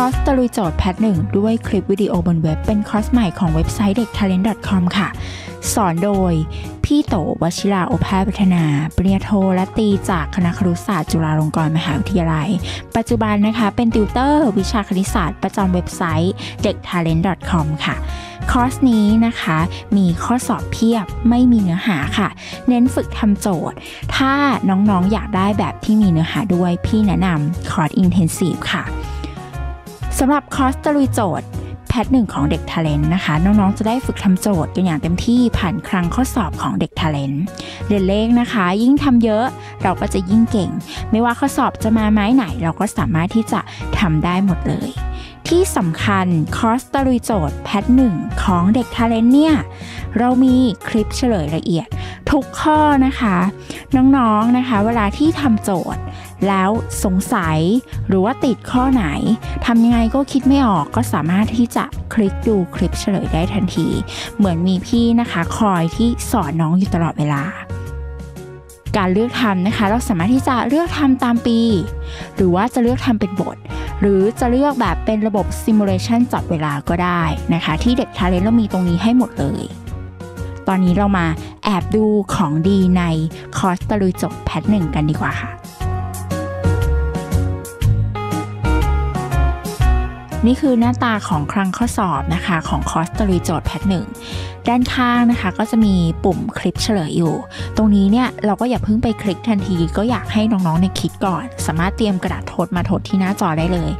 คอร์สตะลุยโจทย์แพทหนึ่งด้วยคลิปวิดีโอบนเว็บเป็นคอร์สใหม่ของเว็บไซต์เด็ก talent.com ค่ะ สอนโดย พี่โตวชิราโอภาสพัฒนา ปริญญาโทและตีจากคณะครุศาสตร์จุฬาลงกรณ์มหาวิทยาลัย ปัจจุบันนะคะเป็นติวเตอร์วิชาคณิตศาสตร์ประจำเว็บไซต์เด็ก talent.com ค่ะคอร์สนี้นะคะมีข้อสอบเพียบไม่มีเนื้อหาค่ะ เน้นฝึกทำโจทย์ ถ้าน้องๆอยากได้แบบที่มีเนื้อหาด้วยพี่แนะนำคอร์ส Intensive ค่ะ สำหรับคอร์สตะลุยโจทย์แพทหนึ่งของเด็กทาเลนต์นะคะ น้องๆ จะได้ฝึกทำโจทย์กันอย่างเต็มที่ผ่านครั้งข้อสอบของเด็กทาเลนต์เรียนเลขนะคะ ยิ่งทำเยอะเราก็จะยิ่งเก่ง ไม่ว่าข้อสอบจะมาไม้ไหน เราก็สามารถที่จะทำได้หมดเลย ที่สำคัญคอร์สตะลุยโจทย์แพทหนึ่งของเด็ก Talent เนี่ย เรามีคลิปเฉลยละเอียด ทุกข้อนะคะ น้องๆนะคะเวลาที่ทำโจทย์ แล้วสงสัยหรือว่าติดข้อไหนทำยังไงก็คิดไม่ออกก็สามารถที่จะคลิกดูคลิปเฉลยได้ทันที เหมือนมีพี่นะคะคอยที่สอนน้องอยู่ตลอดเวลาการเลือกทำนะคะ เราสามารถที่จะเลือกทำตามปี หรือว่าจะเลือกทำเป็นบท หรือจะเลือกแบบเป็นระบบ simulation จับเวลาก็ได้นะคะ ที่เด็ก Talent เรามีตรงนี้ให้หมดเลย ตอนนี้เรามาแอบดูของดีในคอร์สตะลุยจบแพทหนึ่งกันดีกว่าค่ะ นี่คือหน้าตาของคลังข้อสอบนะคะของคอร์สตะลุยโจทย์แพทหนึ่งด้านข้างนะคะก็จะมีปุ่มคลิปเฉลยอยู่ ตรงนี้เนี่ยเราก็อย่าเพิ่งไปคลิกทันที ก็อยากให้น้องๆในยคิดก่อน สามารถเตรียมกระดาษทดมาทดที่หน้าจอได้เลย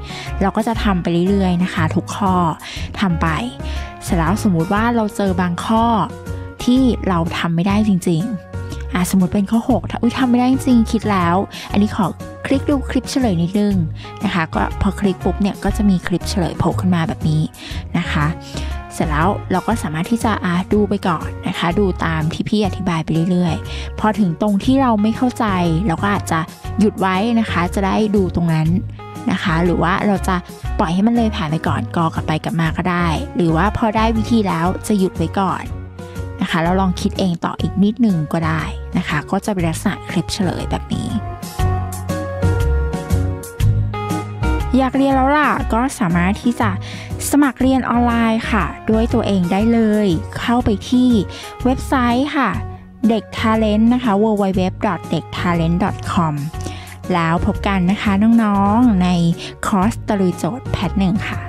เราก็จะทำไปเรื่อยๆนะคะ ทุกข้อทำไป เสร็จแล้วสมมุติว่าเราเจอบางข้อที่เราทำไม่ได้จริง ๆ อะสมมติเป็นข้อ 6 ถ้าอุ้ยทำไม่ได้จริงคิดแล้ว อันนี้ขอคลิกดูคลิปเฉลยนิดนึงนะคะ ก็พอคลิกปุ๊บเนี่ยก็จะมีคลิปเฉลยโผล่ขึ้นมาแบบนี้นะคะ เสร็จแล้วเราก็สามารถที่จะอะดูไปก่อนนะคะ ดูตามที่พี่อธิบายไปเรื่อยๆ พอถึงตรงที่เราไม่เข้าใจ เราก็อาจจะหยุดไว้นะคะ จะได้ดูตรงนั้นนะคะ หรือว่าเราจะปล่อยให้มันเลยผ่านไปก่อนกอกลับไปกลับมาก็ได้ หรือว่าพอได้วิธีแล้วจะหยุดไว้ก่อน นะคะแล้วลองคิดเองต่ออีกนิดนึงก็ได้นะคะ ก็จะเป็นลักษณะคลิปเฉลยแบบนี้ อยากเรียนแล้วล่ะก็สามารถที่จะสมัครเรียนออนไลน์ค่ะ ด้วยตัวเองได้เลย เข้าไปที่เว็บไซต์ค่ะเด็ก Talent นะคะ www.dektalent.com แล้วพบกันนะคะน้องๆในคอร์สตะลุยโจทย์แพทหนึ่งค่ะ